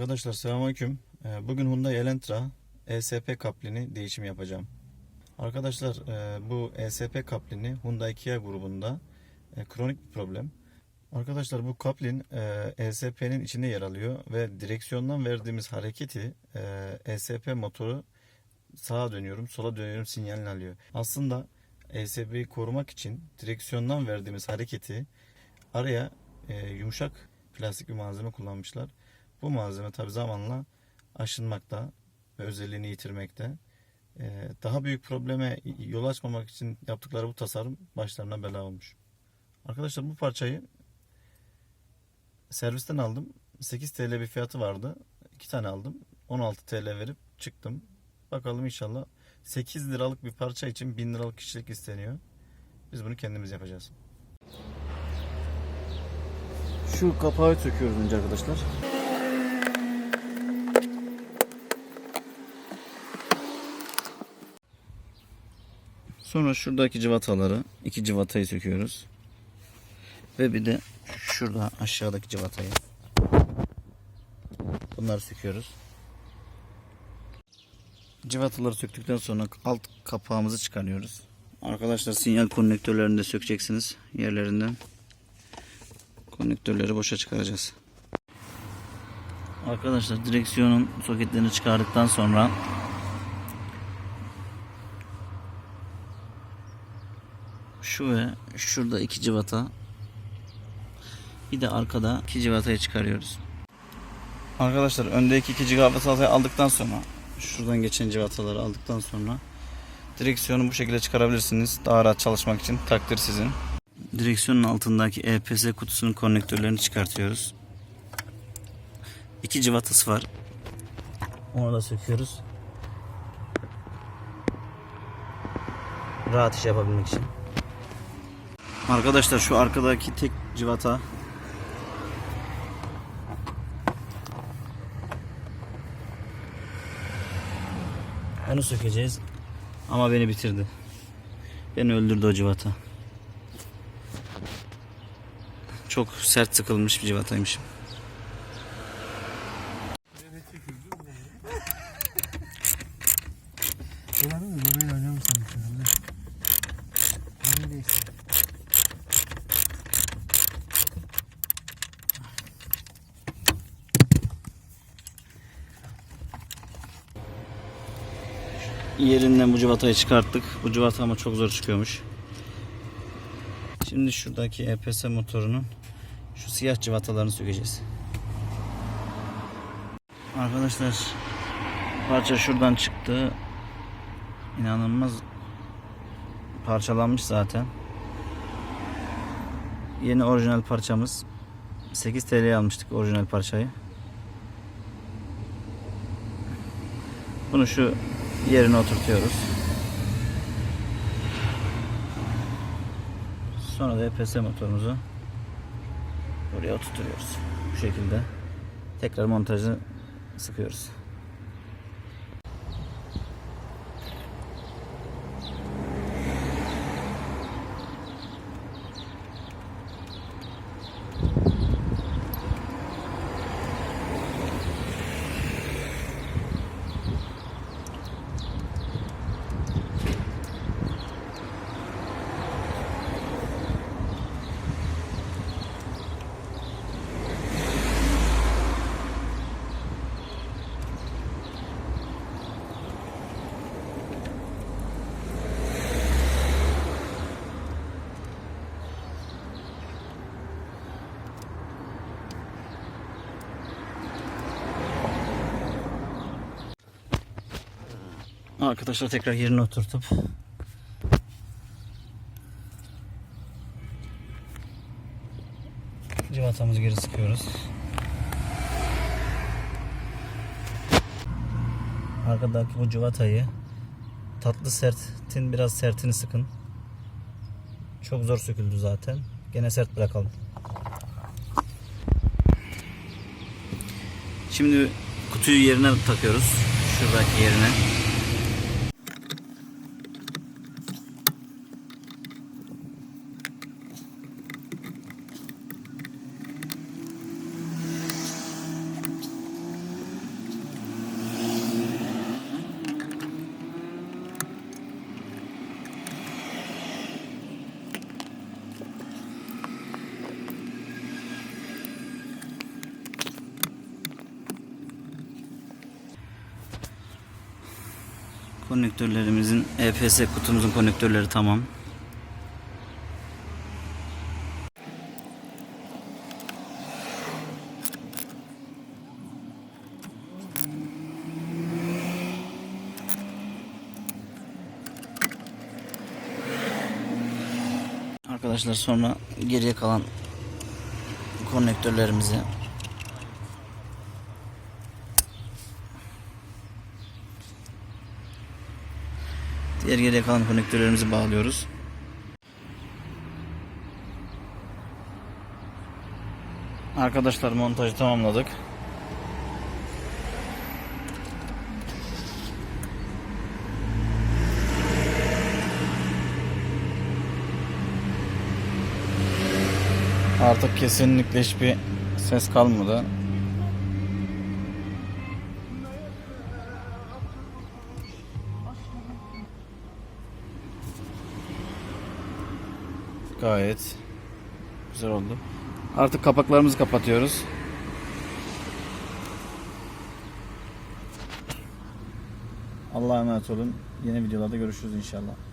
Arkadaşlar selamünaleyküm. Ee, Bugün Hyundai Elantra ESP kaplini değişim yapacağım. Arkadaşlar e, bu ESP kaplini Hyundai Kia grubunda e, kronik bir problem. Arkadaşlar bu kaplin ESP'nin içinde yer alıyor ve direksiyondan verdiğimiz hareketi ESP motoru sağa dönüyorum, sola dönüyorum sinyalini alıyor. Aslında ESP'yi korumak için direksiyondan verdiğimiz hareketi araya e, yumuşak plastik bir malzeme kullanmışlar. Bu malzeme tabi zamanla aşınmakta ve özelliğini yitirmekte. Ee, daha büyük probleme yol açmamak için yaptıkları bu tasarım başlarına bela olmuş. Arkadaşlar bu parçayı servisten aldım. 8 TL bir fiyatı vardı. 2 tane aldım. 16 TL verip çıktım. Bakalım inşallah 8 liralık bir parça için 1000 liralık kişilik isteniyor. Biz bunu kendimiz yapacağız. Şu kapağı söküyoruz önce arkadaşlar. Sonra şuradaki cıvataları, iki cıvatayı söküyoruz. Ve bir de şurada aşağıdaki cıvatayı. Bunları söküyoruz. Cıvataları söktükten sonra alt kapağımızı çıkarıyoruz. Arkadaşlar sinyal konnektörlerini de sökeceksiniz yerlerinden. Konnektörleri boşa çıkaracağız. Arkadaşlar direksiyonun soketlerini çıkardıktan sonra şu ve şurada iki cıvata bir de arkada iki cıvatayı çıkarıyoruz. Arkadaşlar öndeki iki cıvatayı aldıktan sonra şuradan geçen cıvataları aldıktan sonra direksiyonu bu şekilde çıkarabilirsiniz. Daha rahat çalışmak için takdir sizin. Direksiyonun altındaki EPS kutusunun konnektörlerini çıkartıyoruz. İki cıvatası var. Onu da söküyoruz. Rahat iş yapabilmek için. Arkadaşlar şu arkadaki tek civata Onu sökeceğiz. Ama beni bitirdi. Beni öldürdü o civata. Çok sert sıkılmış bir civataymışım. Yerinden bu civatayı çıkarttık. Bu civata ama çok zor çıkıyormuş. Şimdi şuradaki EPS motorunun şu siyah civatalarını sökeceğiz. Arkadaşlar parça şuradan çıktı. İnanılmaz parçalanmış zaten. Yeni orijinal parçamız 8 TL'ye almıştık orijinal parçayı. Bunu şu yerine oturtuyoruz. Sonra da EPS motorumuzu buraya oturtuyoruz. Bu şekilde tekrar montajı sıkıyoruz. Arkadaşlar tekrar yerine oturtup civatamızı geri sıkıyoruz. Arkadaki bu civatayı tatlı sertin biraz sertini sıkın. Çok zor söküldü zaten. Gene sert bırakalım. Şimdi kutuyu yerine takıyoruz. Şuradaki yerine. Konnektörlerimizin EFS kutumuzun konnektörleri tamam. Arkadaşlar sonra geriye kalan konnektörlerimizi diğer geriye kalan konnektörlerimizi bağlıyoruz. Arkadaşlar montajı tamamladık. Artık kesinlikle hiçbir ses kalmadı. Gayet güzel oldu. Artık kapaklarımızı kapatıyoruz. Allah'a emanet olun. Yeni videolarda görüşürüz inşallah.